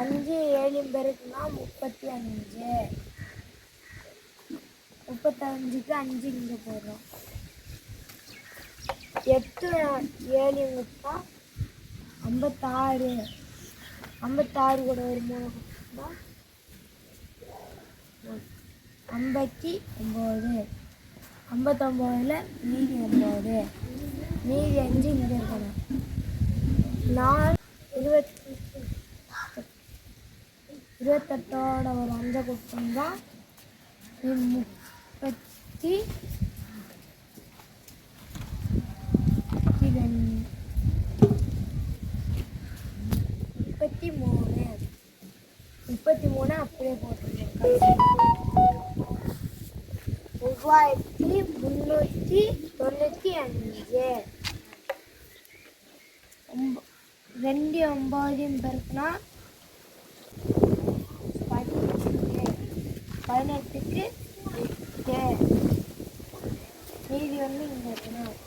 ஒம்போதையும் பெருக்குனா முப்பத்தி அஞ்சு. முப்பத்தஞ்சுக்கு அஞ்சு இங்கே போடுறோம். எட்டு ஏழு முப்பா ஐம்பத்தாறு. ஐம்பத்தாறு கூட ஒரு மூணு ஐம்பத்தி ஒம்பது. ஐம்பத்தொம்போதில் மீதி ஒம்பது. மீதி அஞ்சு இங்கே இருக்கணும். நாலு இருபத்தி இருபத்தெட்டோட ஒரு அஞ்சை கொடுத்தோம்னா முப்பத்தி முப்பத்தி மூணு. முப்பத்தி மூணு அப்படியே போட்டுருக்கோம் மூவாயிரத்தி முந்நூற்றி தொண்ணூற்றி அஞ்சு. ஒம்ப- ரெண்டு ஒம்பதையும் பெருக்குனா பதினெட்டுக்கு எட்டு மீதி வந்து இங்கே இருக்கணும்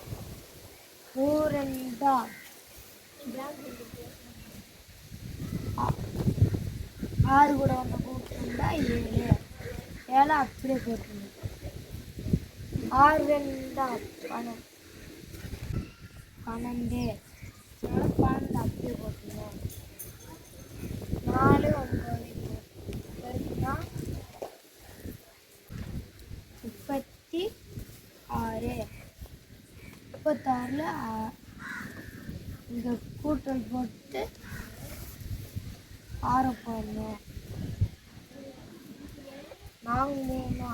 ஊரண்டா. ஆறு கூட ஒன்று கூட்டிருந்தா ஏழு. ஏழை அப்படியே போட்டுருந்தோம் ஆறு ரெண்டா பணம் பன்னெண்டு அதனால பன்னெண்டு அப்படியே போட்டுருந்தோம் நாலு ஒம்பது பெருக்குனா முப்பத்தி ஆறு இங்கே கூட்டல் போட்டு ஆறு போடணும். நாங்கள் மூணா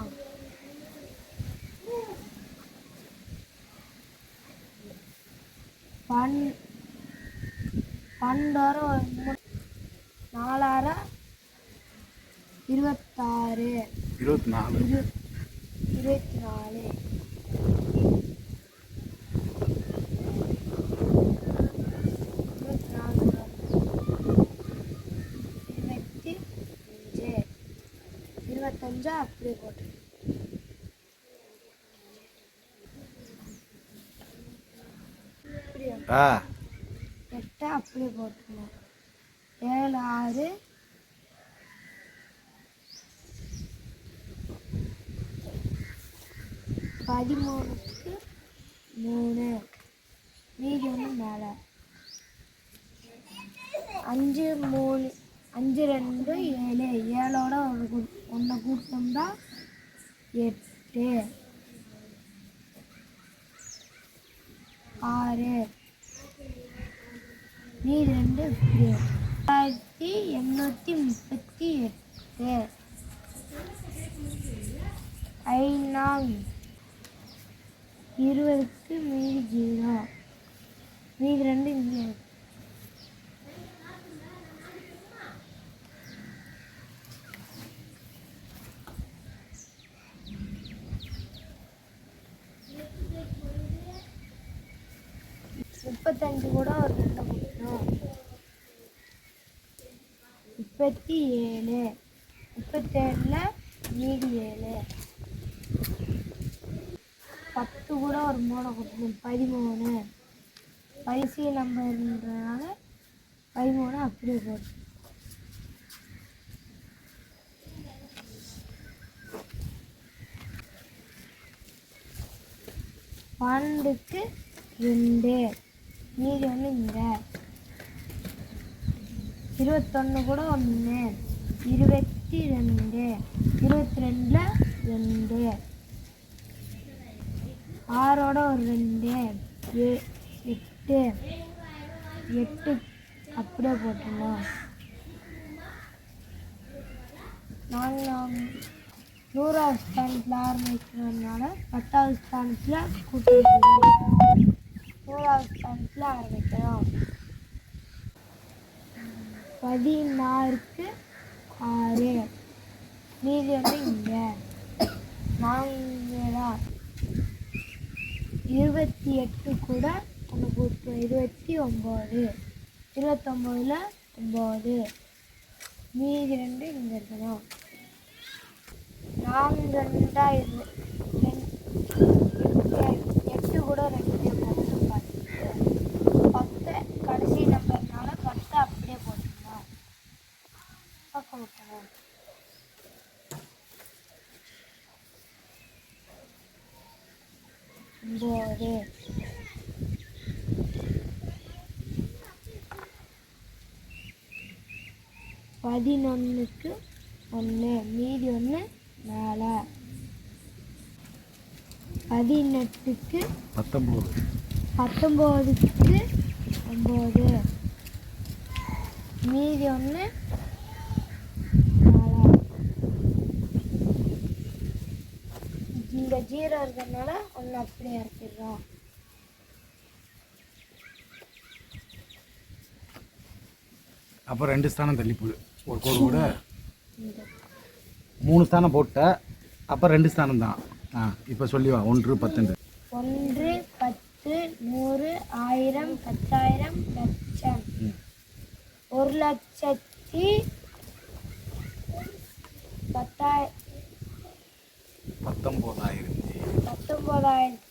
பன் பன்னெண்டாயிரம் நாலாயிரம் இருபத்தாறு. இருபத்தி நாலு. இரு இருபத்தி நாலு இருபத்தி நாலு இருபத்தி அஞ்சு இருபத்தஞ்சா அப்படியே போட்டு. இப்படியா? ஆ. எட்டை அப்படியே போட்டுக்கணும். ஏழு ஆறு. பதிமூணுக்கு மூணு. மீதி ஒன்று மேலே. அஞ்சு மூணு. அஞ்சு ரெண்டு ஏழு. ஏழோட ஒரு கூ ஒன்று கூட்டினோம்னா எட்டு. ஆறு. மீதி ரெண்டு இப்படி ஆயிரத்தி எண்ணூற்றி முப்பத்தி எட்டு. ஐநாங் இருபதுக்கு மீதி ஜீரோ. மீதி ரெண்டு இங்கே முப்பத்தஞ்சு கூட ஒரு ரெண்டு கொடுக்கணும். முப்பத்தி ஏழு. முப்பத்தேழில் மீதி ஏழு. பத்து கூட ஒரு மூணை கொடுக்கணும். பதிமூணு. கடைசி நம்பர்ன்றதுனால பதிமூணு அப்படியே போட்டு பன்னெண்டுக்கு ரெண்டு. மீதி ஒன்று இங்கே. இருபத்தொன்று கூட ஒன்று இருபத்தி ரெண்டு இருபத்தி ரெண்டில் ரெண்டு. ஆறோட ஒரு ரெண்டு. ஏ எட்டு. எட்டு அப்படியே போட்டுருந்தோம் நாங்கள் நூறாவது ஸ்தானத்தில் ஆரம்பிக்கிறதுனால பத்தாவது ஸ்தானத்தில் கூட்டிட்டு நூறாவது ஆரம்பிக்கலாம் பதினாறுக்கு ஆறு மீதி வந்து இங்கே நாங்களா இருபத்தி எட்டு கூட உனக்கு இருபத்தி ஒம்பது. இருபத்தொம்போதில் ஒம்பது. மீதி ரெண்டு இங்கே இருக்கணும். நான்கு ரெண்டா இரு பக்கம் விட்டுருவோம் ஒம்பது பதினொன்றுக்கு ஒன்று மீதி ஒன்று மேலே பதினெட்டுக்கு பத்தொம்போது. பத்தொம்போதுக்கு ஒம்பது. மீதி ஒன்று இங்கே ஜீரோ இருக்கிறதுனால ஒன்று அப்படியே இறக்கிடுறோம். அப்போ ரெண்டு ஸ்தானம் தள்ளி போடு. ஒரு கோடு கூட. மூணு ஸ்தானம் போட்ட அப்போ ரெண்டு ஸ்தானம் தான். ஆ இப்போ சொல்லி வா. ஒன்று பத்துண்டு ஒன்று பத்து நூறு ஆயிரம் பத்தாயிரம் லட்சம். ஒரு லட்சத்தி பத்தாய 拜拜